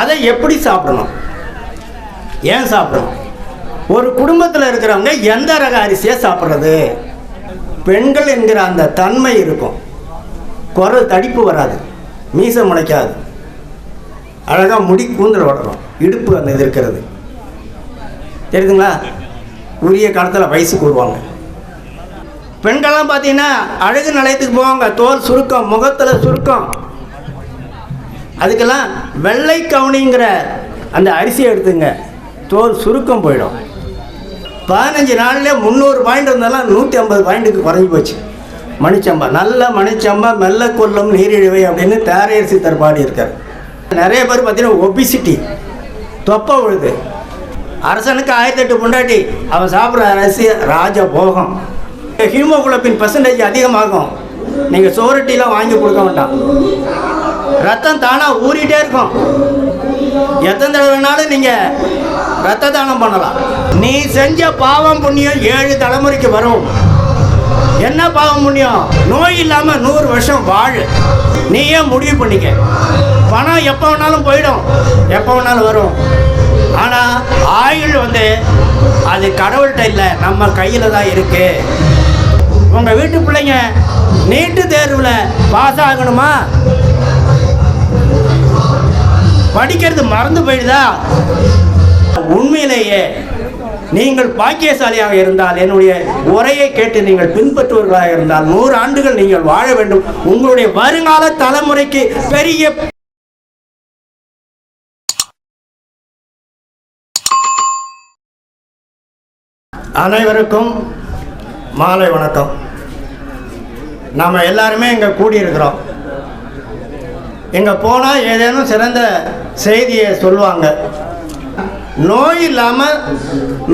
அதை எப்படி சாப்பிடணும்? ஏன் சாப்பிடணும்? ஒரு குடும்பத்தில் இருக்கிறவங்க எந்த ரக அரிசியை சாப்பிட்றது? பெண்கள் என்கிற அந்த தன்மை இருக்கும். குரல் தடிப்பு வராது. மீசை முளைக்காது. அழகாக முடி கூந்தல் வளரும். இடுப்பு அந்த இது இருக்கிறது. தெரியுதுங்களா? உரிய காலத்தில் வயசுக்கு வருவாங்க பெண்கள்லாம் பார்த்தீங்கன்னா அழகு நிலையத்துக்கு போவாங்க. தோல் சுருக்கம் முகத்தில் சுருக்கம். அதுக்கெல்லாம் வெள்ளை கவுனிங்கிற அந்த அரிசியை எடுத்துங்க. தோல் சுருக்கம் போயிடும். பதினஞ்சு நாளில் முந்நூறு பாயிண்ட் வந்தாலும் நூற்றி ஐம்பது பாயிண்ட்டுக்கு குறைஞ்சி போச்சு. மணிச்சம்பா நல்ல மணிச்சம்பா மெல்ல கொல்லும் நீரிழிவை அப்படின்னு தேரையரசி தற்பாடி இருக்கார் நிறைய பேர் பார்த்தீங்கன்னா ஒபிசிட்டி தொப்பை விழுது அரசனுக்கு ஆயிரத்தி எட்டு பொண்டாட்டி அவன் சாப்பிட்ற அரிசி ராஜ போகம் ஹீமோகுளோபின் பர்சன்டேஜ் அதிகமாகும். நீங்கள் சோரட்டிலாம் வாங்கி கொடுக்க வேண்டாம். ரத்தம் தானாக ஊறிட்டே இருக்கும். எத்தனை தடவை வேணாலும் நீங்கள் ரத்த தானம் பண்ணலாம். நீ செஞ்ச பாவம் புண்ணியம் ஏழு தலைமுறைக்கு வரும். என்ன பாவம் புண்ணியம்? நோய் இல்லாமல் நூறு வருஷம் வாழு. நீயே முடிவு பண்ணிக்க? பணம் எப்போ வேணாலும் போயிடும். எப்போ வேணாலும் வரும். ஆனால் ஆயுள் வந்து அது கடவுள்கிட்ட இல்லை நம்ம கையில் தான் இருக்கு. உங்கள் வீட்டு பிள்ளைங்க நீட்டு தேர்வில் பாஸ் ஆகணுமா? படிக்கிறது மறந்து போயிடுதா? உண்மையிலேயே நீங்கள் பாக்கியசாலியாக இருந்தால் என்னுடைய உரையை கேட்டு நீங்கள் பின்பற்றுவர்களாக இருந்தால் நூறு ஆண்டுகள் நீங்கள் வாழ வேண்டும். உங்களுடைய வருங்கால தலைமுறைக்கு பெரிய அனைவருக்கும் மாலை வணக்கம். நாம் எல்லாருமே இங்கே கூடியிருக்கிறோம். இங்கே போனால் ஏதேனும் சிறந்த செய்தியை சொல்லுவாங்க. நோய் இல்லாமல்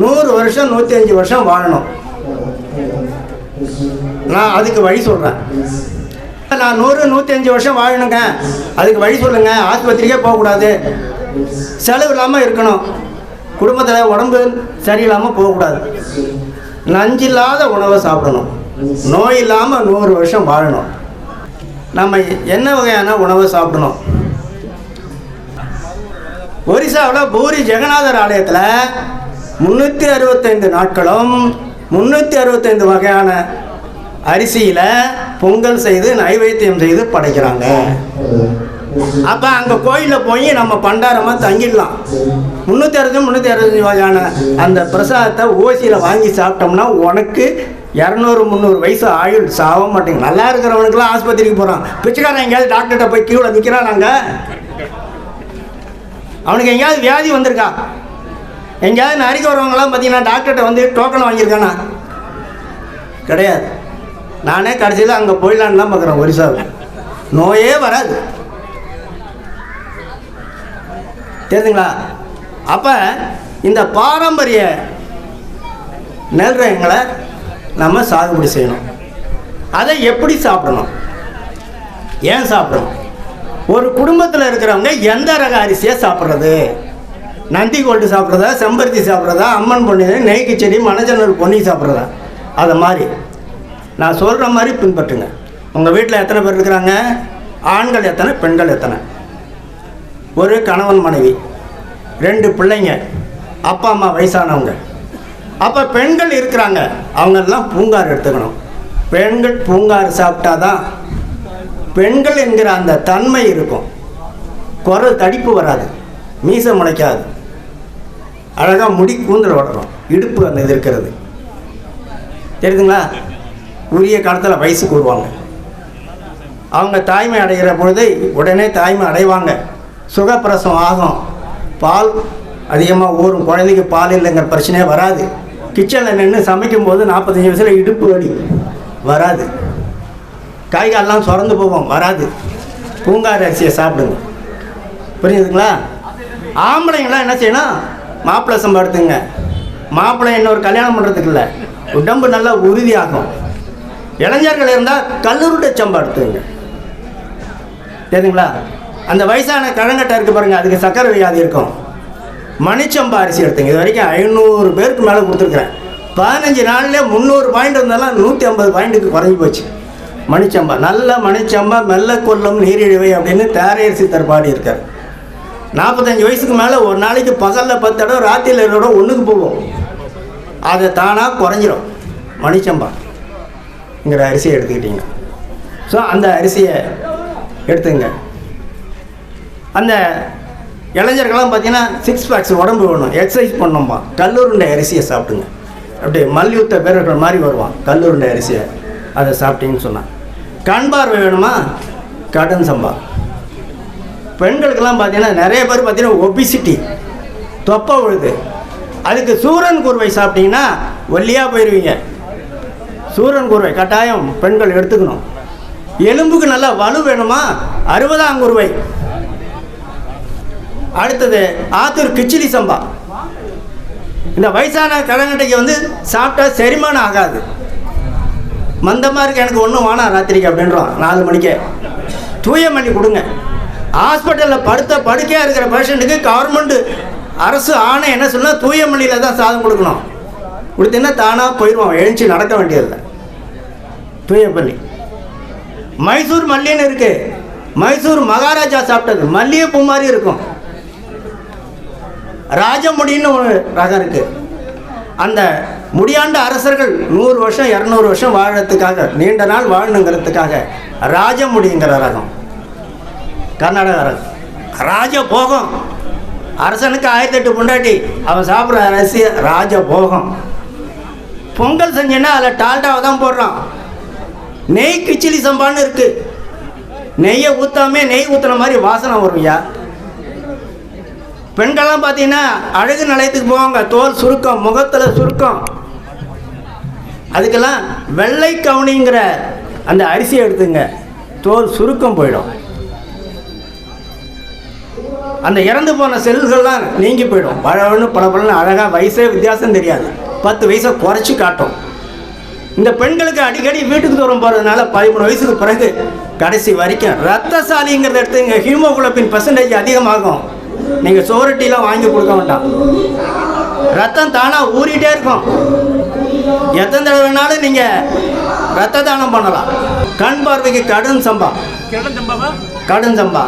நூறு வருஷம் நூற்றி அஞ்சு வருஷம் வாழணும். நான் அதுக்கு வழி சொல்கிறேன் நான் நூறு நூற்றி அஞ்சு வருஷம் வாழணுங்க. அதுக்கு வழி சொல்லுங்க. ஆஸ்பத்திரிக்கே போகக்கூடாது. செலவு இல்லாமல் இருக்கணும். குடும்பத்தில் உடம்பு சரியில்லாமல் போகக்கூடாது. நஞ்சில்லாத உணவை சாப்பிடணும். நோய் இல்லாமல் நூறு வருஷம் வாழணும். நம்ம என்ன வகையான உணவை சாப்பிடணும்? ஒரிசாவில் பூரி ஜெகநாதர் ஆலயத்தில் முந்நூற்றி அறுபத்தைந்து நாட்களும் முந்நூற்றி அறுபத்தைந்து வகையான அரிசியில் பொங்கல் செய்து நைவேத்தியம் செய்து படைக்கிறாங்க. அப்போ அங்கே கோயிலில் போய் நம்ம பண்டாரமாக தங்கிடலாம். முந்நூற்றி அறுபது முந்நூற்றி அறுபத்தஞ்சு வகையான அந்த பிரசாதத்தை ஓசியில் வாங்கி சாப்பிட்டோம்னா உனக்கு இரநூறு முந்நூறு வயசு ஆயுள் சாக மாட்டேங்க நல்லா இருக்கிறவனுக்குலாம் ஆஸ்பத்திரிக்கு போகிறான் பிச்சைக்காரன் எங்கேயாவது டாக்டர்கிட்ட போய் கீழே நிற்கிறான் நாங்கள் அவனுக்கு எங்கேயாவது வியாதி வந்திருக்கா? எங்கேயாவது நரிக்க வரவங்களாம் பார்த்தீங்கன்னா டாக்டர்கிட்ட வந்து டோக்கன் வாங்கியிருக்கானா? கிடையாது. நானே கடைசியில் அங்கே போயிடலான்னு தான் பார்க்குறேன் ஒரிசாவில். நோயே வராது. தெரியுதுங்களா? அப்போ இந்த பாரம்பரிய நெல் ரகங்களை நம்ம சாகுபடி செய்யணும். அதை எப்படி சாப்பிடணும்? ஏன் சாப்பிடணும்? ஒரு குடும்பத்தில் இருக்கிறவங்க எந்த ரக அரிசியை சாப்பிட்றது? நந்தி கோல்டு சாப்பிட்றதா செம்பருத்தி சாப்பிட்றதா அம்மன் பொன்னி நெய் கிச்சடி மணச்சநல் பொன்னி சாப்பிட்றதா? அதை மாதிரி. நான் சொல்கிற மாதிரி பின்பற்றுங்க. உங்கள் வீட்டில் எத்தனை பேர் இருக்கிறாங்க? ஆண்கள் எத்தனை பெண்கள் எத்தனை? ஒரு கணவன் மனைவி ரெண்டு பிள்ளைங்க அப்பா அம்மா வயசானவங்க. அப்போ பெண்கள் இருக்கிறாங்க. அவங்கெல்லாம் பூங்கார் எடுத்துக்கணும். பெண்கள் பூங்கார் சாப்பிட்டாதான் பெண்கள் என்கிற அந்த தன்மை இருக்கும். குரல் தடிப்பு வராது. மீசை முளைக்காது. அழகாக முடி கூந்தல் வளரும். இடுப்பு அந்த இது இருக்கிறது. தெரியுதுங்களா? உரிய காலத்தில் வயசுக்கு கூறுவாங்க அவங்க தாய்மை அடைகிற பொழுது உடனே தாய்மை அடைவாங்க. சுகப்பிரசவம் ஆகும். பால் அதிகமாக ஊறும். குழந்தைக்கு பால் இல்லைங்கிற பிரச்சனையே வராது. கிச்சனில் நின்று சமைக்கும்போது நாற்பத்தஞ்சு வயசில் இடுப்பு வலி. வராது. காய்காலெலாம் சுரந்து போகும் வராது. பூங்கார் அரிசியை சாப்பிடுங்க. புரியுதுங்களா? ஆம்பளைங்களாம் என்ன செய்யணும்? மாப்பிள்ளை சம்பா எடுத்துங்க. மாப்பிள்ளை இன்னொரு கல்யாணம் பண்ணுறதுக்கு இல்லை. உடம்பு நல்லா உறுதியாகும். இளைஞர்கள் இருந்தால் கல்லூருடைய சம்பா எடுத்துங்க. தெரியுங்களா அந்த வயசான கழங்கட்டை இருக்குது பாருங்கள் அதுக்கு சக்கரை வியாதி இருக்கும். மணிச்சம்பா அரிசி எடுத்துங்க. இது வரைக்கும் ஐநூறு பேருக்கு மேலே கொடுத்துருக்குறேன். பதினஞ்சு நாள்லேயே முந்நூறு பாயிண்ட் வந்தாலும் நூற்றி ஐம்பது பாயிண்ட்டுக்கு குறைஞ்சி போச்சு. மணிச்சம்பா நல்ல மணிச்சம்பா மெல்ல கொல்லும் நீரிழிவை அப்படின்னு தேரையர் சித்தர் இருக்கார் நாற்பத்தஞ்சு வயசுக்கு மேலே ஒரு நாளைக்கு பகலில் பத்து தடவை ராத்திரியில் இருபது தடவை ஒன்றுக்கு போவோம் அதை தானாக குறைஞ்சிரும். மணிச்சம்பாங்கிற அரிசியை எடுத்துக்கிட்டீங்க. ஸோ அந்த அரிசியை எடுத்துங்க. அந்த இளைஞர்கள்லாம் பார்த்தீங்கன்னா சிக்ஸ் பேக்ஸ் உடம்பு வேணும். எக்ஸசைஸ் பண்ணோம்பா. கல்லூருண்டை அரிசியை சாப்பிடுங்க. அப்படியே மல்யுத்த வீரர்கள் மாதிரி வருவான். கல்லூருண்டை அரிசியை. அதை சாப்பிட்டீங்கன்னு சொன்னான். கண் பார்வை வேணுமா? கடன் சம்பா. பெண்களுக்கெல்லாம் பார்த்தீங்கன்னா நிறைய பேர் பார்த்தீங்கன்னா ஒபிசிட்டி தொப்பை உழுது. அதுக்கு சூரன் குருவை சாப்பிட்டீங்கன்னா ஒல்லியாக போயிடுவீங்க சூரன் குருவை கட்டாயம் பெண்கள் எடுத்துக்கணும். எலும்புக்கு நல்லா வலு வேணுமா? அறுபதாம் குருவை. அடுத்தது ஆத்தூர் கிச்சிலி சம்பா. இந்த வயசான கடங்கட்டைக்கு வந்து சாப்பிட்டா செரிமானம் ஆகாது. மந்தமாக இருக்கு எனக்கு ஒன்றும் வேணாம் ராத்திரிக்கு அப்படின்றோம். நாலு மணிக்கே. தூய மணி கொடுங்க. ஹாஸ்பிட்டலில் படுத்த படுக்கையாக இருக்கிற பேஷண்ட்டுக்கு கவர்மெண்ட்டு அரசு ஆணை என்ன சொன்னால் தூய மணியில் தான் சாதம் கொடுக்கணும். கொடுத்தீங்கன்னா தானாக போயிடுவான் எழுச்சி நடக்க வேண்டியதில்லை. தூய பள்ளி. மைசூர் மல்லின்னு இருக்குது மைசூர் மகாராஜா சாப்பிட்டது. மல்லிகைப்பூ மாதிரி இருக்கும். ராஜமுடின்னு ஒரு ரகம் இருக்குது அந்த முடியாண்ட அரசர்கள் நூறு வருஷம் இரநூறு வருஷம் வாழறதுக்காக நீண்ட நாள் வாழணுங்கிறதுக்காக ராஜமுடிங்கிற ரகம். கர்நாடக ரகம். ராஜ போகம் அரசனுக்கு ஆயிரத்தி எட்டு பொண்டாட்டி அவன் சாப்பிட்ற அரிசி ராஜ போகம் பொங்கல் செஞ்சேன்னா அதில் டால்டாவை தான் போடுறான். நெய் கிச்சிலி சம்பான்னு இருக்குது நெய்யை ஊற்றாமே நெய் ஊற்றுன மாதிரி வாசனை வரும்யா பெண்கள்லாம் பார்த்தீங்கன்னா அழகு நிலையத்துக்கு போவாங்க. தோல் சுருக்கம் முகத்தில் சுருக்கம். அதுக்கெல்லாம் வெள்ளை கவுனிங்கிற அந்த அரிசியை எடுத்துங்க. தோல் சுருக்கம் போயிடும். அந்த இறந்து போன செல்கள்லாம் நீங்கி போயிடும். பழவன்னு பளபளன்னு அழகாக வயசே வித்தியாசம் தெரியாது. பத்து வயசை குறைச்சி காட்டும். இந்த பெண்களுக்கு அடிக்கடி வீட்டுக்கு தூரம் போகிறதுனால பதிமூணு வயசுக்கு பிறகு கடைசி வரைக்கும் ரத்தசாலிங்கிறத எடுத்துங்க. ஹீமோகுளோபின் பர்சன்டேஜ் அதிகமாகும். நீங்கள் சோரட்டிலாம் வாங்கி கொடுக்க வேண்டாம். ரத்தம் தானாக ஊறிட்டே இருக்கும். எத்தனை தடவை வேணாலும் நீங்கள் ரத்த தானம் பண்ணலாம். கண் பார்வைக்கு கடும் சம்பா. கடும் சம்பா.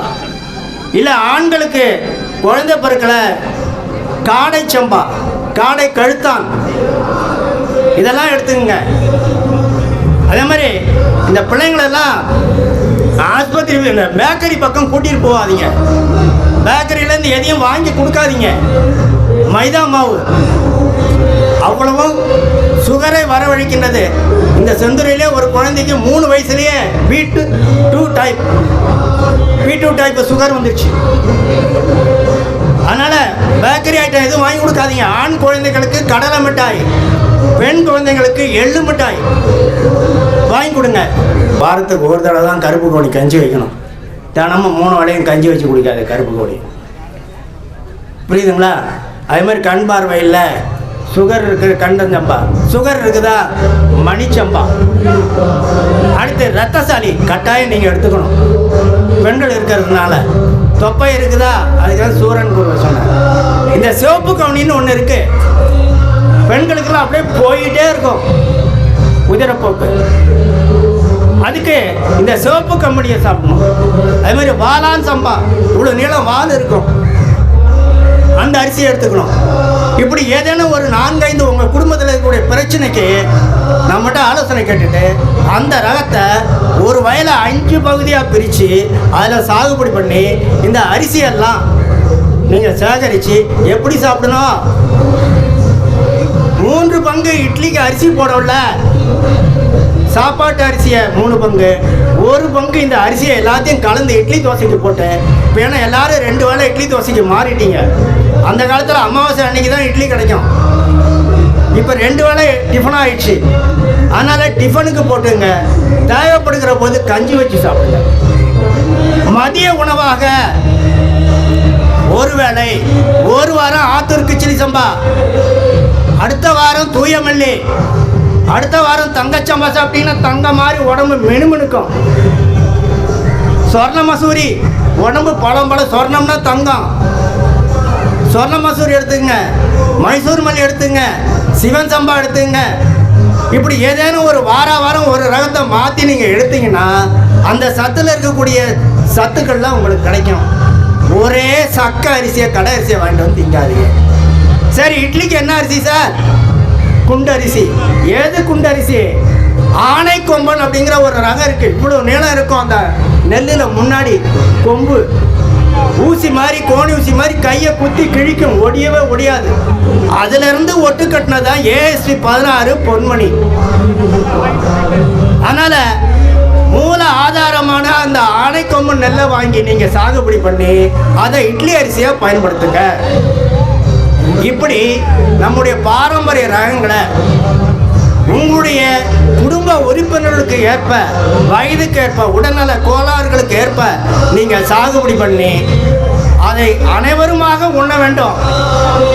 இல்லை ஆண்களுக்கு குழந்தை பிறக்கல காடை சம்பா. காடை கழுத்தான். இதெல்லாம் எடுத்துக்கங்க. அதே மாதிரி இந்த பிள்ளைங்களெல்லாம் ஆஸ்பத்திரி பேக்கரி பக்கம் கூட்டிகிட்டு போகாதீங்க. பேக்கரியிலேருந்து எதையும் வாங்கி கொடுக்காதீங்க. மைதா மாவு. அவ்வளவும் சுகரை வரவழைக்கின்றது. இந்த செந்துறையிலே ஒரு குழந்தைக்கு மூணு வயசுலேயே பீட்டு two type B two type sugar வந்துருச்சு. அதனால் பேக்கரி ஐட்டம் எதுவும் வாங்கி கொடுக்காதீங்க. ஆண் குழந்தைகளுக்கு கடலை மிட்டாய் பெண் குழந்தைங்களுக்கு எள்ளு மிட்டாய் வாங்கி கொடுங்க. வாரத்துக்கு ஒரு தடவை தான் கருப்பு கோழி கஞ்சி வைக்கணும். தினமும் மூணு வேலையும் கஞ்சி வச்சு குடிக்காது கருப்பு கோழி. புரியுதுங்களா? அதே மாதிரி கண் பார்வை இல்லை. சுகர் இருக்குது கண்டஞ்சம்பா சுகர் இருக்குதா? மணிச்சம்பா அடுத்து ரத்தசாலி கட்டாயம் நீங்கள் எடுத்துக்கணும். பெண்கள் இருக்கிறதுனால. தொப்பை இருக்குதா? அதுக்கு சூரன் குரு சொன்னேன் இந்த சிவப்பு கவுனின்னு ஒன்று இருக்கு. பெண்களுக்கெல்லாம் அப்படியே போயிட்டே இருக்கும். உதிரப்போக்கு அதுக்கு இந்த சிவப்பு கம்பெனியை சாப்பிடணும். அது மாதிரி வாலான் சம்பா. இவ்வளோ நீளம் வால் இருக்கும். அந்த அரிசியை எடுத்துக்கணும். இப்படி ஏதேனும் ஒரு நான்கைந்து உங்கள் குடும்பத்தில் இருக்கக்கூடிய பிரச்சனைக்கு நம்மகிட்ட ஆலோசனை கேட்டுட்டு அந்த ரகத்தை ஒரு வயலை அஞ்சு பகுதியாக பிரித்து அதில் சாகுபடி பண்ணி இந்த அரிசியெல்லாம் நீங்கள் சேகரித்து எப்படி சாப்பிடணும்? மூன்று பங்கு இட்லிக்கு அரிசி போடவில்ல சாப்பாட்டு அரிசியை மூணு பங்கு. ஒரு பங்கு இந்த அரிசியை எல்லாத்தையும் கலந்து இட்லி தோசைக்கு போட்டேன். இப்போ ஏன்னா எல்லாரும் ரெண்டு வேளை இட்லி தோசைக்கு மாறிட்டீங்க. அந்த காலத்தில் அமாவாசை அன்னைக்கு தான் இட்லி கிடைக்கும். இப்போ ரெண்டு வேளை டிஃபன் ஆயிடுச்சு. அதனால் டிஃபனுக்கு போட்டுங்க. தேவைப்படுகிற போது கஞ்சி வச்சு சாப்பிடுங்க. மதிய உணவாக ஒரு வேளை. ஒரு வாரம் ஆத்தூர் கிச்சிலி சம்பா. அடுத்த வாரம் தூயமல்லி அடுத்த வாரம் தங்கச்சம்பா சாப்பிட்டீங்கன்னா தங்க மாதிரி உடம்பு மினுமினுக்கும். சொர்ண மசூரி உடம்பு பழம் பழம் சொர்ணம்னா தங்கம். சொர்ண மசூரி எடுத்துங்க மைசூர் மல்லி எடுத்துங்க சிவன் சம்பா எடுத்துங்க. இப்படி ஏதேனும் ஒரு வார வாரம் ஒரு ரகத்தை மாற்றி நீங்கள் எடுத்தீங்கன்னா அந்த சத்தில் இருக்கக்கூடிய சத்துக்கள்லாம் உங்களுக்கு கிடைக்கும். ஒரே சக்க அரிசியை கடை அரிசியை வாங்கிட்டு வந்து திங்காதீங்க. சரி இட்லிக்கு என்ன அரிசி சார்? குண்டரிசி. ஏது குண்டரிசி? ஆனை கொம்பன் அப்படிங்கிற ஒரு ரகம் இருக்கு. இவ்வளவு நீளம் இருக்கும் அந்த நெல்லில் முன்னாடி. கொம்பு. ஊசி மாதிரி கோணி ஊசி மாதிரி கையை குத்தி கிழிக்கும். ஒடியவே ஒடியாது. அதுல இருந்து ஒட்டு கட்டினதான் ஏஎஸ்பி பதினாறு பொன்மணி. அதனால மூல ஆதாரமான அந்த ஆனைக்கொம்பன் நெல்லை வாங்கி நீங்க சாகுபடி பண்ணி அதை இட்லி அரிசியா பயன்படுத்துங்க. இப்படி நம்முடைய பாரம்பரிய ரகங்களை உங்களுடைய குடும்ப உறுப்பினர்களுக்கு ஏற்ப வயதுக்கு ஏற்ப உடல்நல கோளாறுகளுக்கு ஏற்ப நீங்கள் சாகுபடி பண்ணி அதை அனைவருமாக உண்ண வேண்டும்.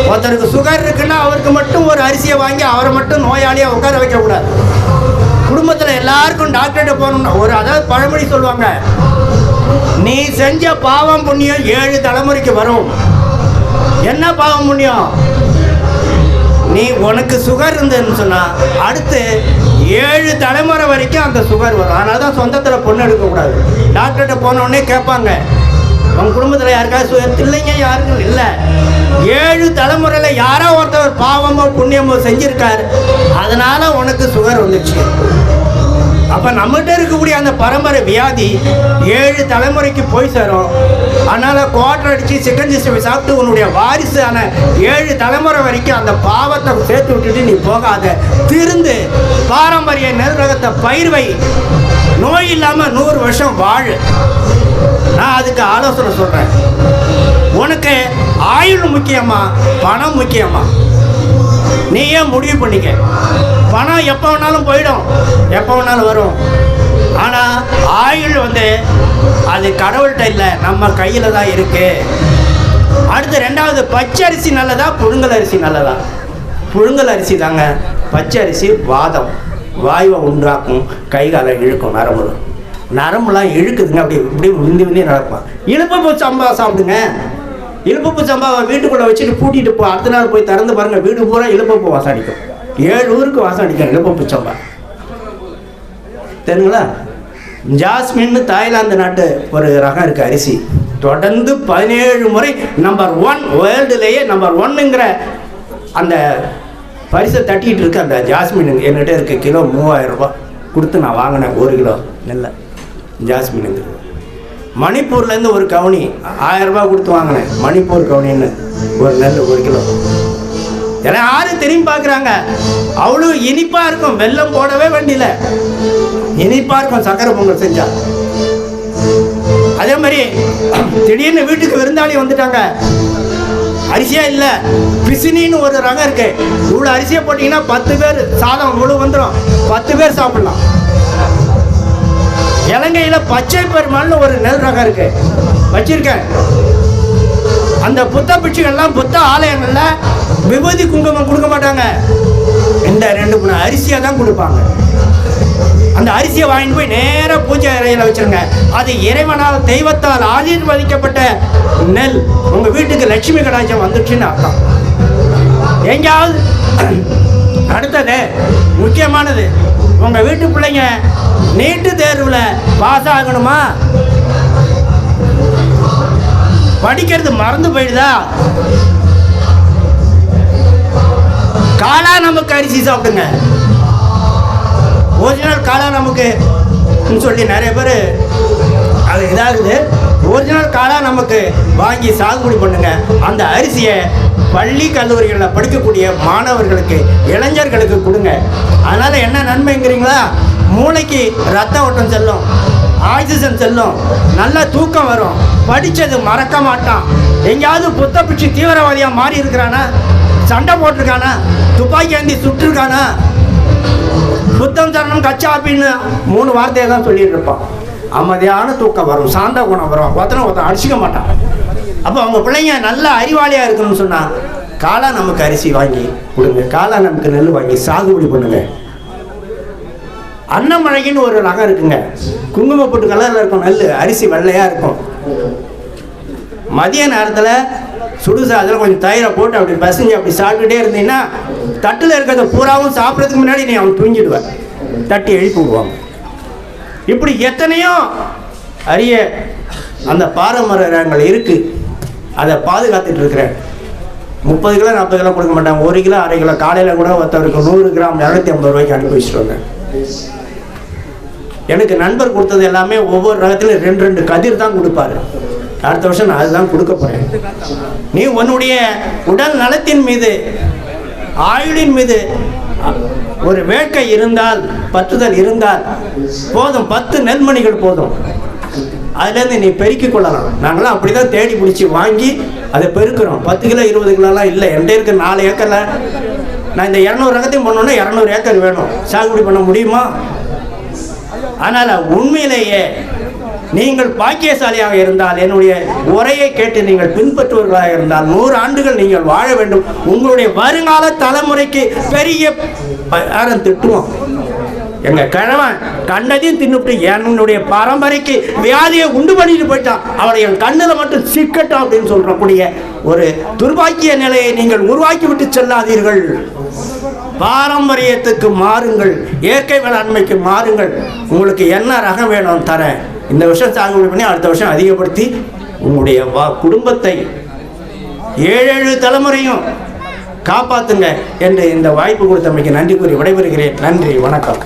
ஒருத்தருக்கு சுகர் இருக்குன்னா அவருக்கு மட்டும் ஒரு அரிசியை வாங்கி அவரை மட்டும் நோயாளியாக உட்கார வைக்கக்கூடாது. குடும்பத்தில் எல்லாருக்கும் டாக்டர்கிட்ட போகணும்னா ஒரு அதாவது பழமொழி சொல்லுவாங்க நீ செஞ்ச பாவம் புண்ணியம் ஏழு தலைமுறைக்கு வரும். என்ன பாவம் புண்ணியம்? நீ உனக்கு சுகர் இருந்ததுன்னு சொன்னால் அடுத்து ஏழு தலைமுறை வரைக்கும் அந்த சுகர் வரும். அதனால தான் சொந்தத்தில் பொண்ணு எடுக்கக்கூடாது டாக்டர்கிட்ட போனோடனே கேட்பாங்க உன் குடும்பத்தில் யாருக்காவது சுகர் இல்லைங்க யாருக்கும் இல்லை. ஏழு தலைமுறையில் யாரோ ஒருத்தர் பாவமோ புண்ணியமோ செஞ்சிருக்காரு. அதனால் உனக்கு சுகர் வந்துச்சு. அப்ப நம்மகிட்ட இருக்கக்கூடிய அந்த பரம்பரை வியாதி ஏழு தலைமுறைக்கு போய் சேரும். அதனால குவாட்டர் அடிச்சு சிக்கன் சிஸ்டம் சாப்பிட்டு உன்னுடைய வாரிசான ஏழு தலைமுறை வரைக்கும் அந்த பாவத்தை சேர்த்து விட்டுட்டு நீ போகாத. திருந்து பாரம்பரிய நெல் பயிர்வை பயிர் வை. நோய் இல்லாம நூறு வருஷம் வாழு. நான் அதுக்கு ஆலோசனை சொல்றேன். உனக்கு ஆயுள் முக்கியமா பணம் முக்கியமா? நீயே முடிவு பண்ணிக்க? பணம் எப்போ வேணாலும் போயிடும். எப்போ வேணாலும் வரும். ஆனால் ஆயுள் வந்து அது கடவுள்கிட்ட இல்லை நம்ம கையில் தான் இருக்குது அடுத்து ரெண்டாவது பச்சை அரிசி நல்லதா புழுங்கல் அரிசி நல்லதா? புழுங்கல் அரிசி தாங்க. பச்சை அரிசி வாதம். வாயுவை உண்டாக்கும் கை காலை இழுக்கும் நரம்பு நரம்புலாம் இழுக்குதுங்க அப்படி இப்படி விந்தி விந்தி நடக்கும்? இழுப்பு சம்பா சாப்பிடுங்க. இழுப்பு சம்பாவை வீட்டுக்குள்ளே வச்சுட்டு பூட்டிட்டு போ அடுத்த நாள் போய் திறந்து பாருங்கள் வீடு பூரா இழுப்பு வாசம் அடிக்கும். ஏழு ஊருக்கு வாசம் அடிக்கிறாங்க. இழுப்பு சம்பா தெரியுங்களா? ஜாஸ்மின்னு தாய்லாந்து நாட்டு ஒரு ரகம் இருக்குது அரிசி. தொடர்ந்து பதினேழு முறை நம்பர் ஒன் வேர்ல்டுலேயே நம்பர் ஒன்னுங்கிற அந்த பரிசை தட்டிகிட்டு இருக்கு அந்த ஜாஸ்மின் என்கிட்ட இருக்கு. கிலோ மூவாயிரம் ரூபாய். கொடுத்து நான் வாங்கினேன் ஒரு கிலோ நெல்லை. ஜாஸ்மினுங்க மணிப்பூர்லேருந்து ஒரு கவுனி ஆயிரம் ரூபாய் கொடுத்து வாங்கினேன். மணிப்பூர் கவுனின்னு ஒரு நெல் ஒரு கிலோ. ஏன்னா யாரும் திரும்பி பார்க்குறாங்க. அவ்வளோ இனிப்பாக இருக்கும். வெள்ளம் போடவே வேண்டியல இனிப்பாக இருக்கும் சக்கரை பொங்கல் செஞ்சா. அதே மாதிரி திடீர்னு வீட்டுக்கு விருந்தாளி வந்துட்டாங்க. அரிசியா இல்லை பிசினின்னு ஒரு ரகம் இருக்கு. இவ்வளோ அரிசியை போட்டிங்கன்னா பத்து பேர் சாதம் இவ்வளோ வந்துடும் பத்து பேர் சாப்பிடலாம். இலங்கையில் பச்சை பெருமாள்னு ஒரு நெல் ரகம் இருக்கு. வச்சிருக்கேன். அந்த புத்த பிட்சுகள்லாம் புத்த ஆலயங்களில் விபூதி குங்குமம் கொடுக்க மாட்டாங்க. இந்த ரெண்டு மூணு அரிசியாக தான் கொடுப்பாங்க. அந்த அரிசியை வாங்கிட்டு போய் நேராக பூஜை அறையில் வச்சிருங்க. அது இறைவனால் தெய்வத்தால் ஆசீர்வதிக்கப்பட்ட நெல். உங்கள் வீட்டுக்கு லட்சுமி கடாச்சம் வந்துடுச்சுன்னு அர்த்தம். எங்கேயாவது அடுத்தது முக்கியமானது உங்கள் வீட்டு பிள்ளைங்க நீட்டு தேர்வில் பாஸ் ஆகணுமா? படிக்கிறது மறந்து போயிடுதா? காலா நமக்கு அரிசி சாப்பிடுங்க. ஒரிஜினல் காலா நமக்கு சொல்லி நிறைய பேர் அது இதாகுது. ஒரிஜினல் காலா நமக்கு வாங்கி சாகுபடி பண்ணுங்க. அந்த அரிசியை பள்ளி கல்லூரிகளில் படிக்கக்கூடிய மாணவர்களுக்கு இளைஞர்களுக்கு கொடுங்க. அதனால் என்ன நன்மைங்கிறீங்களா? மூளைக்கு ரத்த ஓட்டம் செல்லும் ஆக்சிஜன் செல்லும் நல்ல தூக்கம் வரும். படித்தது மறக்க மாட்டான். எங்கேயாவது புத்த பிடிச்சி தீவிரவாதியாக மாறி இருக்கிறானா சண்டை போட்டிருக்கானா? துப்பாக்கி ஏந்தி சுட்டிருக்கானா? புத்தம் சரணம் கச்சா அப்படின்னு மூணு வார்த்தையை தான் சொல்லிட்டு இருப்பான். அமைதியான தூக்கம் வரும் சாந்த குணம் வரும். ஒருத்தனை ஒருத்தன் அடிச்சுக்க மாட்டான். அப்போ அவங்க பிள்ளைங்க நல்ல அறிவாளியாக இருக்கணும்னு சொன்னால் காளா நமக்கு அரிசி வாங்கி கொடுங்க. காளா நமக்கு நெல் வாங்கி சாகுபடி பண்ணுங்க. அன்னமழைக்குன்னு ஒரு ரகம் இருக்குங்க. குங்குமப்பட்டு கலரில் இருக்கும் நெல் அரிசி வெள்ளையாக இருக்கும். மதிய நேரத்தில் சுடுசாதில் கொஞ்சம் தயிரை போட்டு அப்படி பசங்க அப்படி சாப்பிட்டுட்டே இருந்தீங்கன்னா தட்டில் இருக்கிறத பூராவும் சாப்பிட்றதுக்கு முன்னாடி நீ அவன் தூங்கிடுவேன் தட்டி எழுப்பி விடுவாங்க இப்படி எத்தனையோ அரிய அந்த பாரம்பரிய ரகங்கள் இருக்குது அதை பாதுகாத்துட்டு இருக்கிறேன். முப்பது கிலோ நாற்பது கிலோ கொடுக்க மாட்டாங்க. ஒரு கிலோ அரை கிலோ. காலையில் கூட ஒருத்தருக்கு நூறு கிராம் இரநூத்தி ஐம்பது ரூபாய்க்கு அனுப்பி வச்சுருவாங்க. எனக்கு நண்பர் கொடுத்தது எல்லாமே ஒவ்வொரு ரகத்திலும் ரெண்டு ரெண்டு கதிர் தான் கொடுப்பாரு. அடுத்த வருஷம் நான் அதுதான் கொடுக்க போறேன். நீ உன்னுடைய உடல் நலத்தின் மீது ஆயுளின் மீது ஒரு வேட்கை இருந்தால் பற்றுதல் இருந்தால் போதும் பத்து நெல்மணிகள் போதும். அதுலேருந்து நீ பெருக்கிக் கொள்ளலாம். நாங்களாம் அப்படி தான் தேடி பிடிச்சி வாங்கி அதை பெருக்கிறோம். பத்து கிலோ இருபது கிலோலாம் இல்லை. என்கிட்ட இருக்க நாலு ஏக்கரில் நான் இந்த இரநூறு ரகத்தையும் பண்ணோன்னா இரநூறு ஏக்கர் வேணும். சாகுபடி பண்ண முடியுமா? ஆனால் உண்மையிலேயே நீங்கள் பாக்கியசாலியாக இருந்தால் என்னுடைய உரையை கேட்டு நீங்கள் பின்பற்றுவர்களாக இருந்தால் நூறு ஆண்டுகள் நீங்கள் வாழ வேண்டும். உங்களுடைய வருங்கால தலைமுறைக்கு பெரிய யாரும் திட்டுவோம். எங்க கிழவன் கண்ணதையும் தின்னுட்டு என்னுடைய பரம்பரைக்கு வியாதியை உண்டு பண்ணிட்டு போயிட்டான். அவளை என் கண்ணில் மட்டும் சிக்கட்டும் அப்படின்னு சொல்றக்கூடிய ஒரு துர்பாக்கிய நிலையை நீங்கள் உருவாக்கி விட்டு செல்லாதீர்கள். பாரம்பரியத்துக்கு மாறுங்கள். இயற்கை வேளாண்மைக்கு மாறுங்கள். உங்களுக்கு என்ன ரகம் வேணும் தரேன். இந்த வருஷம் சாகுபடி பண்ணி அடுத்த வருஷம் அதிகப்படுத்தி உங்களுடைய வா குடும்பத்தை ஏழேழு தலைமுறையும் காப்பாற்றுங்க என்று இந்த வாய்ப்பு கொடுத்தமைக்கு நன்றி கூறி விடைபெறுகிறேன். நன்றி வணக்கம்.